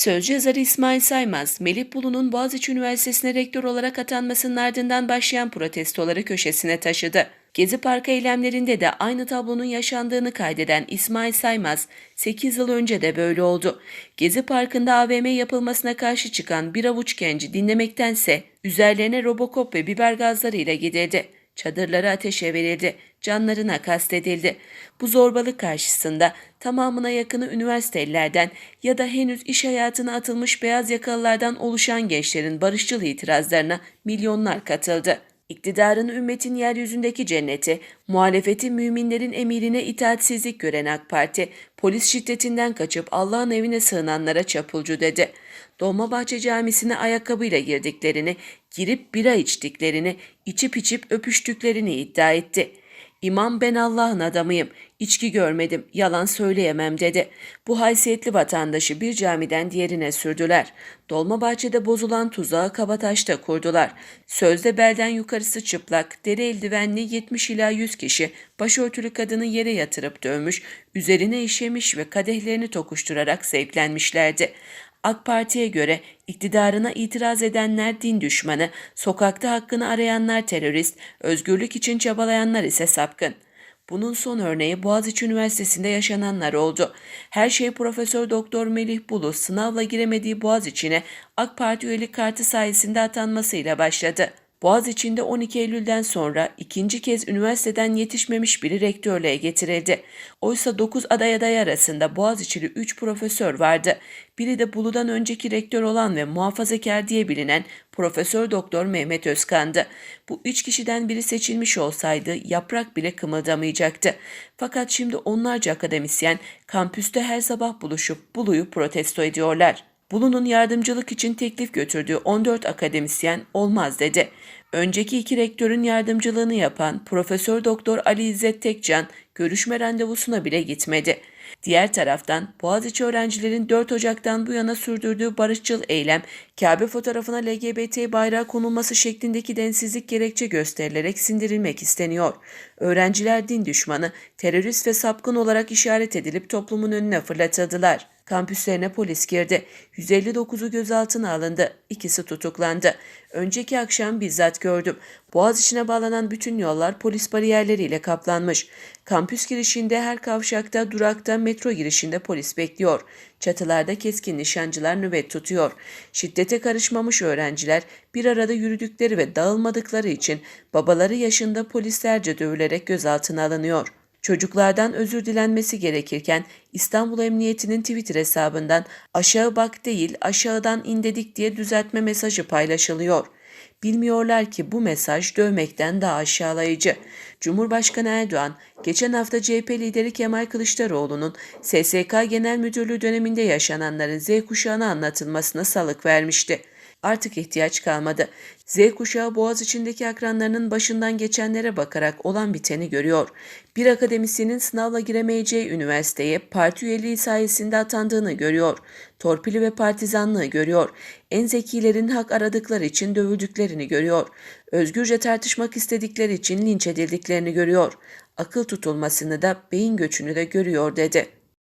Sözcü yazarı İsmail Saymaz, Melih Bulu'nun Boğaziçi Üniversitesi'ne rektör olarak atanmasının ardından başlayan protestoları köşesine taşıdı. Gezi Parkı eylemlerinde de aynı tablonun yaşandığını kaydeden İsmail Saymaz, 8 yıl önce de böyle oldu. Gezi Parkı'nda AVM yapılmasına karşı çıkan bir avuç genci dinlemektense üzerlerine robokop ve biber gazlarıyla gidildi. Çadırları ateşe verildi, canlarına kastedildi. Bu zorbalık karşısında tamamına yakını üniversitelilerden ya da henüz iş hayatına atılmış beyaz yakalılardan oluşan gençlerin barışçıl itirazlarına milyonlar katıldı. İktidarın ümmetin yeryüzündeki cenneti, muhalefeti müminlerin emirine itaatsizlik gören AK Parti, polis şiddetinden kaçıp Allah'ın evine sığınanlara çapulcu dedi. Dolmabahçe Camisi'ne ayakkabıyla girdiklerini, girip bira içtiklerini, içip içip öpüştüklerini iddia etti. İmam ben Allah'ın adamıyım, içki görmedim, yalan söyleyemem dedi. Bu haysiyetli vatandaşı bir camiden diğerine sürdüler. Dolmabahçe'de bozulan tuzağı Kabataş'ta kurdular. Sözde belden yukarısı çıplak, deri eldivenli 70 ila 100 kişi başörtülü kadını yere yatırıp dövmüş, üzerine işemiş ve kadehlerini tokuşturarak zevklenmişlerdi. AK Parti'ye göre iktidarına itiraz edenler din düşmanı, sokakta hakkını arayanlar terörist, özgürlük için çabalayanlar ise sapkın. Bunun son örneği Boğaziçi Üniversitesi'nde yaşananlar oldu. Her şey Profesör Doktor Melih Bulu sınavla giremediği Boğaziçi'ne AK Parti üyelik kartı sayesinde atanmasıyla başladı. Boğaziçi'nde 12 Eylül'den sonra ikinci kez üniversiteden yetişmemiş biri rektörlüğe getirildi. Oysa 9 aday aday arasında Boğaziçi'li 3 profesör vardı. Biri de Bulu'dan önceki rektör olan ve muhafazakar diye bilinen Profesör Doktor Mehmet Özkan'dı. Bu üç kişiden biri seçilmiş olsaydı yaprak bile kımıldamayacaktı. Fakat şimdi onlarca akademisyen kampüste her sabah buluşup Bulu'yu protesto ediyorlar. Bulu'nun yardımcılık için teklif götürdüğü 14 akademisyen olmaz dedi. Önceki iki rektörün yardımcılığını yapan Profesör Doktor Ali İzzet Tekcan görüşme randevusuna bile gitmedi. Diğer taraftan Boğaziçi öğrencilerin 4 Ocak'tan bu yana sürdürdüğü barışçıl eylem, Kabe fotoğrafına LGBT bayrağı konulması şeklindeki densizlik gerekçe gösterilerek sindirilmek isteniyor. Öğrenciler din düşmanı, terörist ve sapkın olarak işaret edilip toplumun önüne fırlatıldılar. Kampüslerine polis girdi. 159'u gözaltına alındı. İkisi tutuklandı. Önceki akşam bizzat gördüm. Boğaz içine bağlanan bütün yollar polis bariyerleriyle kaplanmış. Kampüs girişinde her kavşakta, durakta, metro girişinde polis bekliyor. Çatılarda keskin nişancılar nöbet tutuyor. Şiddete karışmamış öğrenciler bir arada yürüdükleri ve dağılmadıkları için babaları yaşında polislerce dövülerek gözaltına alınıyor. Çocuklardan özür dilenmesi gerekirken İstanbul Emniyeti'nin Twitter hesabından aşağı bak değil aşağıdan in dedik diye düzeltme mesajı paylaşılıyor. Bilmiyorlar ki bu mesaj dövmekten daha aşağılayıcı. Cumhurbaşkanı Erdoğan, geçen hafta CHP lideri Kemal Kılıçdaroğlu'nun SSK Genel Müdürlüğü döneminde yaşananların Z kuşağına anlatılmasına salık vermişti. Artık ihtiyaç kalmadı. Z kuşağı boğaz içindeki akranlarının başından geçenlere bakarak olan biteni görüyor. Bir akademisyenin sınavla giremeyeceği üniversiteye parti üyeliği sayesinde atandığını görüyor. Torpili ve partizanlığı görüyor. En zekilerin hak aradıkları için dövüldüklerini görüyor. Özgürce tartışmak istedikleri için linç edildiklerini görüyor. Akıl tutulmasını da beyin göçünü de görüyor dedi.